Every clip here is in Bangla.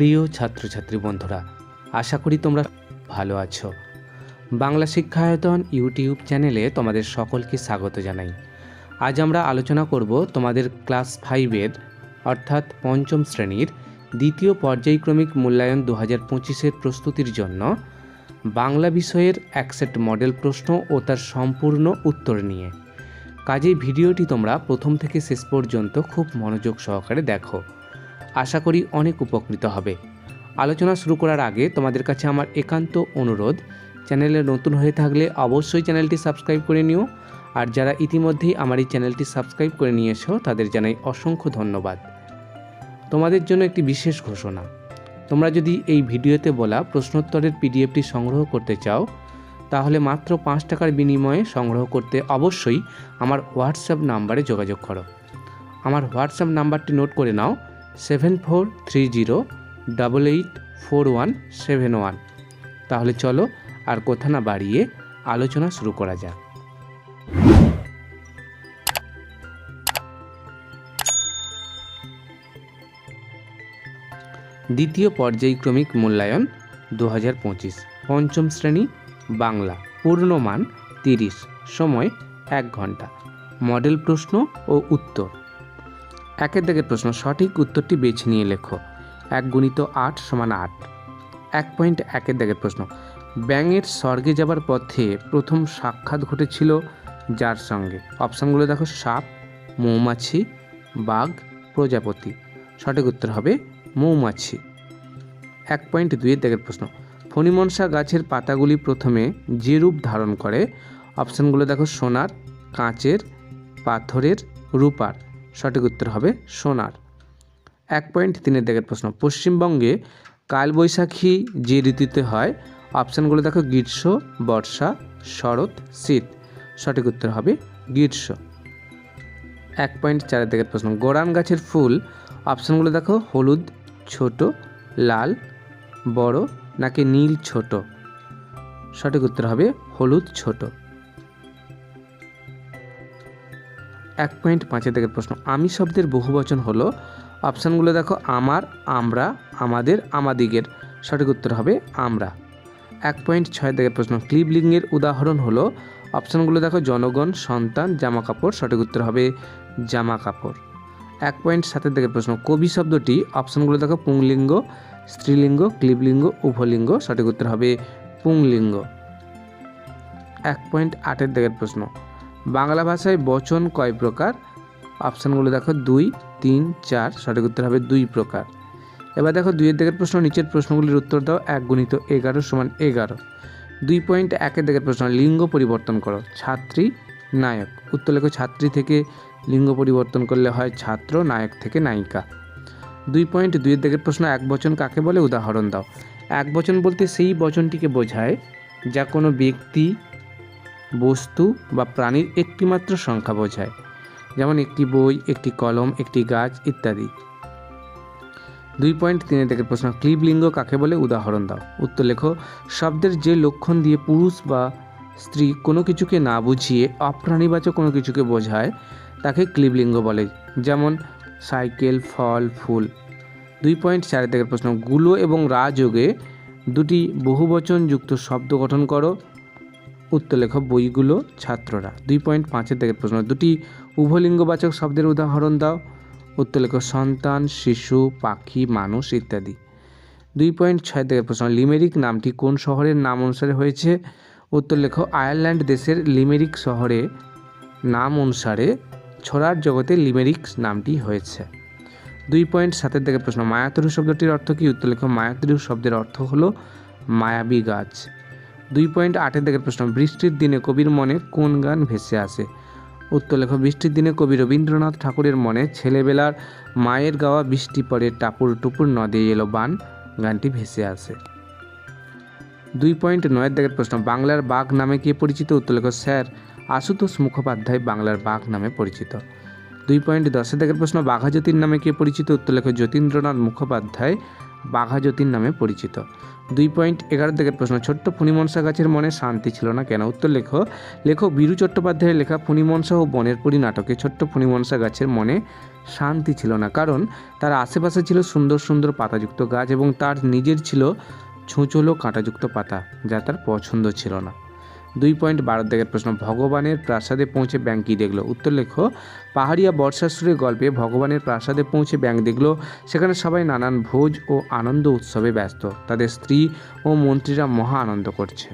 প্রিয় ছাত্রছাত্রী বন্ধুরা, আশা করি তোমরা ভালো আছো। বাংলা শিক্ষায়তন ইউটিউব চ্যানেলে তোমাদের সকলকে স্বাগত জানাই। আজ আমরা আলোচনা করব তোমাদের ক্লাস ফাইভের, অর্থাৎ পঞ্চম শ্রেণির, দ্বিতীয় পর্যায়ক্রমিক মূল্যায়ন দু হাজার পঁচিশের প্রস্তুতির জন্য বাংলা বিষয়ের এক সেট মডেল প্রশ্ন ও তার সম্পূর্ণ উত্তর নিয়ে। কাজেই ভিডিওটি তোমরা প্রথম থেকে শেষ পর্যন্ত খুব মনোযোগ সহকারে দেখো। আশা করি অনেক উপকৃত হবে। আলোচনা শুরু করার আগে তোমাদের কাছে আমার একান্ত অনুরোধ, চ্যানেলে নতুন হয়ে থাকলে অবশ্যই চ্যানেলটি সাবস্ক্রাইব করে নিও। আর যারা ইতিমধ্যেই আমার এই চ্যানেলটি সাবস্ক্রাইব করে নিয়েছো, তাদের জানাই অসংখ্য ধন্যবাদ। তোমাদের জন্য একটি বিশেষ ঘোষণা, তোমরা যদি এই ভিডিওতে বলা প্রশ্নোত্তরের পিডিএফটি সংগ্রহ করতে চাও, তাহলে মাত্র পাঁচ টাকার বিনিময়ে সংগ্রহ করতে অবশ্যই আমার হোয়াটসঅ্যাপ নাম্বারে যোগাযোগ করো। আমার হোয়াটসঅ্যাপ নাম্বারটি নোট করে নাও seven four three zero double eight four one seven one তাহলে চলো আর কথা না বাড়িয়ে আলোচনা শুরু করা যাক। দ্বিতীয় পর্যায়ক্রমিক মূল্যায়ন দু পঞ্চম শ্রেণি, বাংলা। পূর্ণমান তিরিশ। সময় এক ঘণ্টা। মডেল প্রশ্ন ও উত্তর। একের দাগের প্রশ্ন, সঠিক উত্তরটি বেছে নিয়ে লেখো। এক গুণিত আট সমান আট। এক পয়েন্ট একের দাগের প্রশ্ন, ব্যাঙের স্বর্গে যাবার পথে প্রথম সাক্ষাৎ ঘটেছিল যার সঙ্গে? অপশানগুলো দেখো, সাপ, মৌমাছি, বাঘ, প্রজাপতি। সঠিক উত্তর হবে মৌমাছি। এক পয়েন্ট দুইয়ের দাগের প্রশ্ন, ফণিমনসা গাছের পাতাগুলি প্রথমে যে রূপ ধারণ করে? অপশানগুলো দেখো, সোনার, কাঁচের, পাথরের, রূপার। সঠিক উত্তর হবে সোনার। এক পয়েন্ট তিনের দাগের প্রশ্ন, পশ্চিমবঙ্গে কালবৈশাখী যে ঋতুতে হয়, অপশানগুলো দেখো, গ্রীষ্ম, বর্ষা, শরৎ, শীত। সঠিক উত্তর হবে গ্রীষ্ম। এক পয়েন্ট চারের দিকের প্রশ্ন, গোরান গাছের ফুল, অপশানগুলো দেখো, হলুদ, ছোট, লাল, বড়, নাকি নীল, ছোট? সঠিক উত্তর হবে হলুদ, ছোট। এক পয়েন্ট পাঁচের দিকের প্রশ্ন। আমি শব্দের বহুবচন হলো, অপশানগুলো দেখো, আমার, আমরা, আমাদের, আমাদিগের। সঠিক উত্তর হবে আমরা। এক পয়েন্ট ছয় দিকের প্রশ্ন। ক্লিবলিঙ্গের উদাহরণ হলো, অপশানগুলো দেখো, জনগণ, সন্তান জামা কাপড় সঠিক উত্তর হবে জামা কাপড় এক পয়েন্ট সাতের দিকের প্রশ্ন। কবি শব্দটি, অপশানগুলো দেখো, পুংলিঙ্গ, স্ত্রীলিঙ্গ ক্লিবলিঙ্গ উভলিঙ্গ। সঠিক উত্তর হবে পুংলিঙ্গ। এক পয়েন্ট আটের দিকের প্রশ্ন। বাংলা ভাষায় বচন কয় প্রকার? অপশানগুলো দেখো দুই, তিন, চার, সঠিক উত্তর হবে দুই প্রকার। এবার দেখো দুইয়ের দিকের প্রশ্ন, নিচের প্রশ্নগুলির উত্তর দাও এক গুণিত এগারো সমান এগারো। দুই পয়েন্ট একের দিকের প্রশ্ন, লিঙ্গ পরিবর্তন করো। ছাত্রী, নায়ক। উত্তর লেখো, ছাত্রী থেকে লিঙ্গ পরিবর্তন করলে হয় ছাত্র, নায়ক থেকে নায়িকা। দুই পয়েন্ট দুইয়ের দিকের প্রশ্ন, এক বচন কাকে বলে? উদাহরণ দাও। এক বচন বলতে সেই বচনটিকে বোঝায় যা কোনো ব্যক্তি বস্তু বা প্রাণীর একটিমাত্র সংখ্যা বোঝায়, যেমন একটি বই, একটি কলম, একটি গাছ ইত্যাদি। দুই পয়েন্ট তিনের দিকের প্রশ্ন ক্লিবলিঙ্গ কাকে বলে? উদাহরণ দাও। উত্তর লেখো, শব্দের যে লক্ষণ দিয়ে পুরুষ বা স্ত্রী কোনো কিছুকে না বুঝিয়ে অপ্রাণীবাচক কোনো কিছুকে বোঝায়, তাকে ক্লিবলিঙ্গ বলে, যেমন সাইকেল, ফল, ফুল। দুই পয়েন্ট চারের দিকের প্রশ্ন, গুলো এবং রাযোগে দুটি বহুবচনযুক্ত শব্দ গঠন করো উত্তর লেখ বইগুলো ছাত্ররা। দুই পয়েন্ট পাঁচের দিকের প্রশ্ন। দুটি উভলিঙ্গবাচক শব্দের উদাহরণ দাও। উত্তর লেখ সন্তান, শিশু, পাখি, মানুষ ইত্যাদি। দুই পয়েন্ট ছয় থেকে প্রশ্ন। লিমেরিক নামটি কোন শহরের নাম অনুসারে হয়েছে? উত্তর লেখ আয়ারল্যান্ড দেশের লিমেরিক শহরে নাম অনুসারে ছড়ার জগতে লিমেরিক নামটি হয়েছে। দুই পয়েন্ট সাতের দিকে প্রশ্ন। মায়াতরু শব্দটির অর্থ কি? উত্তর লেখ মায়াতরু শব্দের অর্থ হলো মায়াবী গাছ। দুই পয়েন্ট আটের দিকের প্রশ্ন, বৃষ্টির দিনে কবির মনে কোন গান ভেসে আসে? উত্তর লেখ, বৃষ্টির দিনে কবি রবীন্দ্রনাথ ঠাকুরের মনে ছেলেবেলার মায়ের গাওয়া বৃষ্টি পড়ে, টাপুর টুপুর নদে এলো বান, গানটি ভেসে আসে। দুই পয়েন্ট নয়ের দিকের প্রশ্ন, বাংলার বাঘ নামে কে পরিচিত? উত্তর লেখ, স্যার আশুতোষ মুখোপাধ্যায় বাংলার বাঘ নামে পরিচিত। দুই পয়েন্ট দশের দিকের প্রশ্ন বাঘা বাঘাজ্যোতির নামে কে পরিচিত? উত্তর লেখ, যতীন্দ্রনাথ মুখোপাধ্যায় বাঘাযতীন নামে পরিচিত। দুই পয়েন্ট এগারো থেকে প্রশ্ন, ছোট্ট ফণিমনসা গাছের মনে শান্তি ছিল না কেন? উত্তর, লেখো, লেখক বীরু চট্টোপাধ্যায়ের লেখা ফণিমনসা ও বনের পরি নাটকে ছোট্ট ফণিমনসা গাছের মনে শান্তি ছিল না। কারণ তার আশেপাশে ছিল সুন্দর সুন্দর পাতাযুক্ত গাছ এবং তার নিজের ছিল ছুঁচলো কাঁটাযুক্ত পাতা যা তার পছন্দ ছিল না। দুই পয়েন্ট বারো দিকের প্রশ্ন, ভগবানের প্রাসাদে পৌঁছে ব্যাং কী দেখল? উত্তর লেখো, পাহাড়িয়া বর্ষাসুরের গল্পে ভগবানের প্রাসাদে পৌঁছে ব্যাং দেখল, সেখানে সবাই নানান ভোজ ও আনন্দ উৎসবে ব্যস্ত, তাদের স্ত্রী ও মন্ত্রীরা মহা আনন্দ করছে।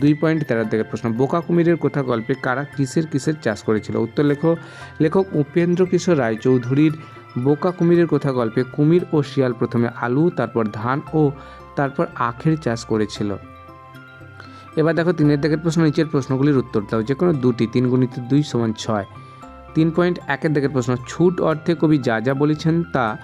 দুই পয়েন্ট তেরো দিকের প্রশ্ন, বোকা কুমিরের কথা গল্পে কারা কিসের কিসের চাষ করেছিল? উত্তর লেখো, লেখক উপেন্দ্র কিশোর রায়চৌধুরীর বোকা কুমিরের কথা গল্পে কুমির ও শিয়াল প্রথমে আলু, তারপর ধান ও তারপর আখের চাষ করেছিল। এবার দেখো তিনের দিকের প্রশ্ন, নিচের প্রশ্নগুলির উত্তর দাও। যে কোনো দুটি, তিন গুণিত দুই সমান ছয়। তিন পয়েন্ট একের দিকের প্রশ্ন, ছুট অর্থে কবি যা যা বলেছেন তা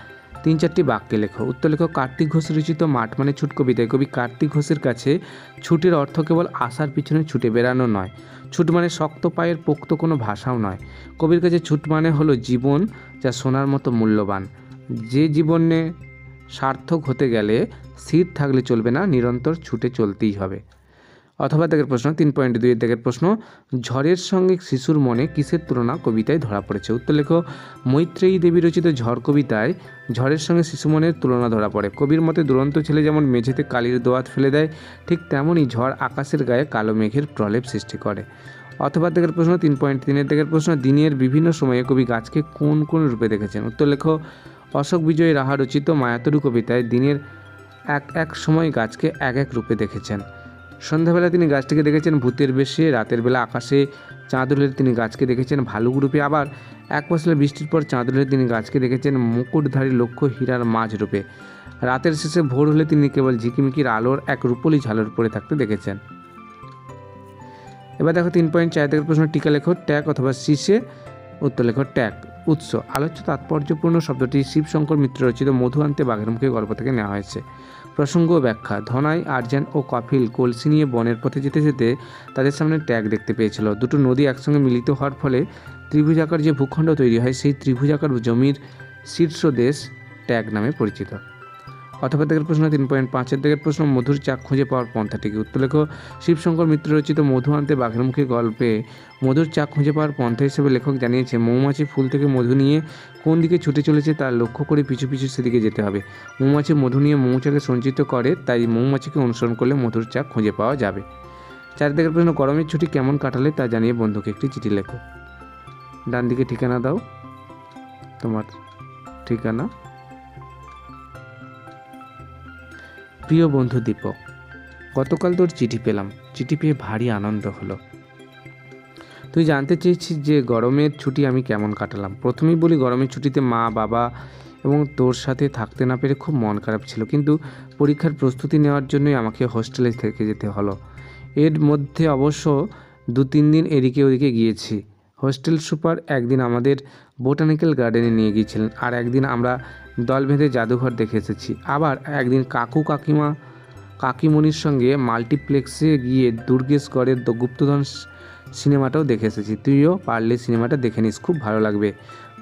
তিন চারটি বাক্যে লেখো। উত্তর লেখো, কার্তিক ঘোষ রচিত মাঠ মানে ছুট কবিতায়। কবি কার্তিক ঘোষের কাছে ছুটের অর্থ কেবল আশার পিছনে ছুটে বেড়ানো নয়। ছুট মানে শক্ত পায়ের পোক্ত কোনো ভাষাও নয়। কবির কাছে ছুট মানে হলো জীবন যা সোনার মতো মূল্যবান। যে জীবনে সার্থক হতে গেলে স্থির থাকলে চলবে না, নিরন্তর ছুটে চলতেই হবে। অথবা দেখের প্রশ্ন, তিন পয়েন্ট দুইয়ের দেখের প্রশ্ন, ঝড়ের সঙ্গে শিশুর মনে কিসের তুলনা? কবিতায় ধরা পড়েছে। উত্তর লেখো, মৈত্রেয়ী দেবী রচিত ঝড় কবিতায় ঝড়ের সঙ্গে শিশু মনের তুলনা ধরা পড়ে। কবির মতে দুরন্ত ছেলে যেমন মেঝেতে কালির দোয়াত ফেলে দেয়, ঠিক তেমনই ঝড় আকাশের গায়ে কালো মেঘের প্রলেপ সৃষ্টি করে। অথবা দেখের প্রশ্ন, তিন পয়েন্ট তিনের দেখের প্রশ্ন, দিনের বিভিন্ন সময়ে কবি গাছকে কোন কোন রূপে দেখেছেন? উত্তর লেখো, অশোক বিজয় রাহা রচিত মায়াতরু কবিতায় দিনের এক এক সময় গাছকে এক এক রূপে দেখেছেন। সন্ধ্যাবেলা তিনি গাছটিকে দেখেছেন ভূতের বেশে, রাতের বেলা আকাশে চাঁদ উঠলে তিনি গাছকে দেখেছেন ভালুক রূপে। আবার এক ফসলে বৃষ্টির পর চাঁদ উঠলে তিনি গাছকে দেখেছেন মুকুটধারী লক্ষ্য হীরার মাঝ রূপে। রাতের শেষে ভোর হলে তিনি কেবল ঝিকিমিকির আলোর এক রূপলি ঝালর পরে থাকতে দেখেছেন। এবার দেখো তিন পয়েন্ট চার থেকে প্রশ্ন, টিকা লেখো ট্যাগ অথবা শীর্ষে উত্তর লেখো ট্যাগ। উৎস, আলোচ্য তাৎপর্যপূর্ণ শব্দটি শিবশঙ্কর মিত্র রচিত মধু আনতে বাঘের মুখে গল্প থেকে নেওয়া হয়েছে। প্রসঙ্গ ব্যাখ্যা। ধনাই আর্যান ও কফিল কলসি নিয়ে বনের পথে যেতে যেতে তাদের সামনে ট্যাগ দেখতে পেয়েছিল। দুটো নদী একসঙ্গে মিলিত হওয়ার ফলে ত্রিভুজাকার যে ভূখণ্ড তৈরি হয়, সেই ত্রিভুজাকার জমির শীর্ষ দেশ ট্যাগ নামে পরিচিত। অথবা থেকে প্রশ্ন তিন পয়েন্ট পাঁচের দিকের প্রশ্ন মধুর চাক খুঁজে পাওয়ার পন্থাটিকে। উত্তর লেখো, শিবশঙ্কর মিত্র রচিত মধু আনতে বাঘের মুখে গল্পে মধুর চাক খুঁজে পাওয়ার পন্থা হিসেবে লেখক জানিয়েছে, মৌমাছি ফুল থেকে মধু নিয়ে কোন দিকে ছুটে চলেছে তা লক্ষ্য করে পিছু পিছু সেদিকে যেতে হবে। মৌমাছি মধু নিয়ে মৌচাকে সঞ্চিত করে, তাই মৌমাছিকে অনুসরণ করলে মধুর চাক খুঁজে পাওয়া যাবে। চারিদিকের প্রশ্ন, গরমের ছুটি কেমন কাটালে তা জানিয়ে বন্ধুকে একটি চিঠি লেখো। ডান দিকে ঠিকানা দাও, তোমার ঠিকানা। প্রিয় বন্ধু দীপক, গতকাল তোর চিঠি পেলাম। চিঠি পেয়ে ভারী আনন্দ হলো। তুই জানতে চেয়েছিস যে গরমের ছুটি আমি কেমন কাটালাম। প্রথমেই বলি গরমের ছুটিতে মা, বাবা এবং তোর সাথে থাকতে না পেরে খুব মন খারাপ ছিল। কিন্তু পরীক্ষার প্রস্তুতি নেওয়ার জন্যই আমাকে হোস্টেলে থেকে যেতে হলো। এর মধ্যে অবশ্য দু তিন দিন এদিকে ওদিকে গিয়েছি। হোস্টেল সুপার একদিন আমাদের বোটানিক্যাল গার্ডেনে নিয়ে গিয়েছিলেন আর একদিন আমরা দল বেঁধে জাদুঘর দেখে এসেছি। আবার একদিন কাকু কাকিমা কাকিমণির সঙ্গে মাল্টিপ্লেক্সে গিয়ে দুর্গেশগড়ের গুপ্তধন সিনেমাটাও দেখে এসেছি। তুইও পারলে সিনেমাটা দেখে নিস, খুব ভালো লাগবে।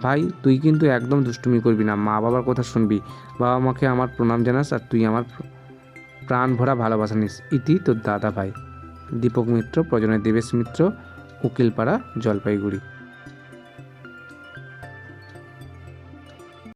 ভাই, তুই কিন্তু একদম দুষ্টুমি করবি না মা বাবার কথা শুনবি, বাবা মাকে আমার প্রণাম জানাস আর তুই আমার প্রাণ ভরা ভালোবাসা নিস। ইতি তোর দাদা ভাই। দীপক মিত্র প্রজনের দেবেশ মিত্র উকিলপাড়া জলপাইগুড়ি।